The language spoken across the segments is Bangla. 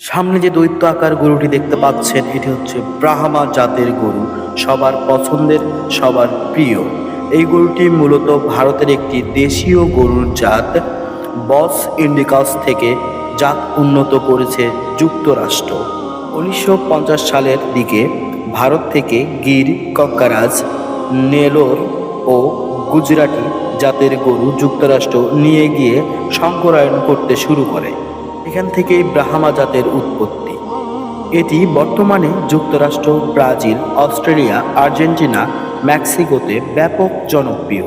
সামনে যে দৈত্য আকার গরুটি দেখতে পাচ্ছেন, এটি হচ্ছে ব্রাহ্মা জাতের গরু, সবার পছন্দের, সবার প্রিয়। এই গরুটি মূলত ভারতের একটি দেশীয় গরুর জাত। বস ইন্ডিকাস থেকে জাত উন্নত করেছে যুক্তরাষ্ট্র। উনিশশো পঞ্চাশ সালের দিকে ভারত থেকে গির, কক্কারাজ, নেলোর ও গুজরাটি জাতের গরু যুক্তরাষ্ট্র নিয়ে গিয়ে সংকরায়ন করতে শুরু করে। এখান থেকেই ব্রাহ্মা জাতের উৎপত্তি। এটি বর্তমানে যুক্তরাষ্ট্র, ব্রাজিল, অস্ট্রেলিয়া, আর্জেন্টিনা, মেক্সিকোতে ব্যাপক জনপ্রিয়।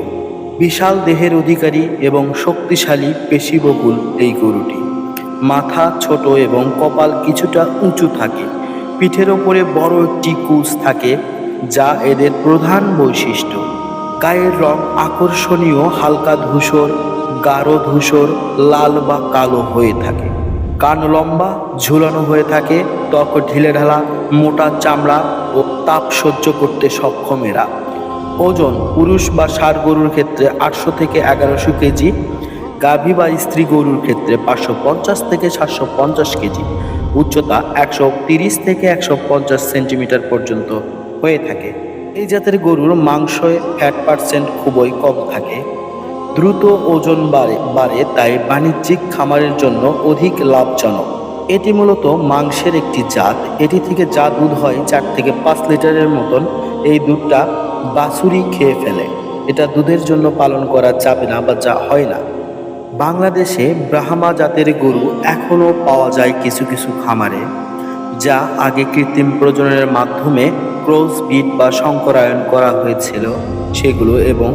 বিশাল দেহের অধিকারী এবং শক্তিশালী পেশিবহুল এই গরুটি। মাথা ছোট এবং কপাল কিছুটা উঁচু থাকে। পিঠের ওপরে বড় একটি কুচ থাকে, যা এদের প্রধান বৈশিষ্ট্য। গায়ের রং আকর্ষণীয় হালকা ধূসর, গাঢ় ধূসর, লাল বা কালো হয়ে থাকে। কান লম্বা, ঝুলানো হয়ে থাকে, ত্বক ঢিলে ঢালা, মোটা চামড়া ও তাপ সহ্য করতে সক্ষম এরা। ওজন, পুরুষ বা ষাঁড় গরুর ক্ষেত্রে আটশো থেকে এগারোশো কেজি, গাভী বা স্ত্রী গরুর ক্ষেত্রে পাঁচশো পঞ্চাশ থেকে সাতশো পঞ্চাশ কেজি। উচ্চতা একশো তিরিশ থেকে একশো পঞ্চাশ সেন্টিমিটার পর্যন্ত হয়ে থাকে। এই জাতের গরুর মাংসে ফ্যাট পার্সেন্ট খুবই কম থাকে। দ্রুত ওজন বাড়ে বাড়ে, তাই বাণিজ্যিক খামারের জন্য অধিক লাভজনক। এটি মূলত মাংসের একটি জাত। এটি থেকে যা দুধ হয়, চার থেকে পাঁচ লিটারের মতন, এই দুধটা বাছুরি খেয়ে ফেলে। এটা দুধের জন্য পালন করা যাবে না বা যা হয় না। বাংলাদেশে ব্রাহ্মা জাতের গরু এখনও পাওয়া যায় কিছু কিছু খামারে, যা আগে কৃত্রিম প্রজননের মাধ্যমে ক্রস বিট বা সংকরায়ন করা হয়েছিল সেগুলো এবং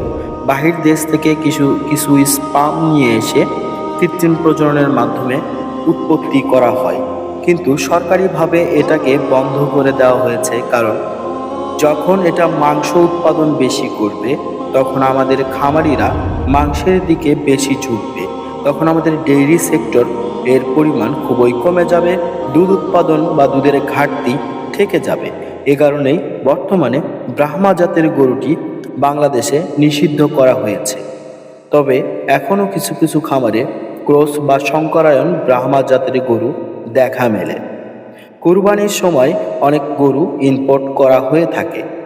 বাহির দেশ থেকে কিছু কিছু স্পাম নিয়ে এসে কৃত্রিম প্রজননের মাধ্যমে উৎপত্তি করা হয়। কিন্তু সরকারিভাবে এটাকে বন্ধ করে দেওয়া হয়েছে কারণ যখন এটা মাংস উৎপাদন বেশি করবে, তখন আমাদের খামারিরা মাংসের দিকে বেশি ঝুঁকবে। তখন আমাদের ডেইরি সেক্টর এর পরিমাণ খুবই কমে যাবে, দুধ উৎপাদন বা দুধের ঘাটতি থেকে যাবে। এ কারণেই বর্তমানে ব্রাহ্মা জাতের গরুটি বাংলাদেশে নিষিদ্ধ করা হয়েছে। তবে এখনও কিছু কিছু খামারে ক্রস বা শঙ্করায়ণ ব্রাহ্মা জাতের গরু দেখা মেলে। কুরবানির সময় অনেক গরু ইম্পোর্ট করা হয়ে থাকে।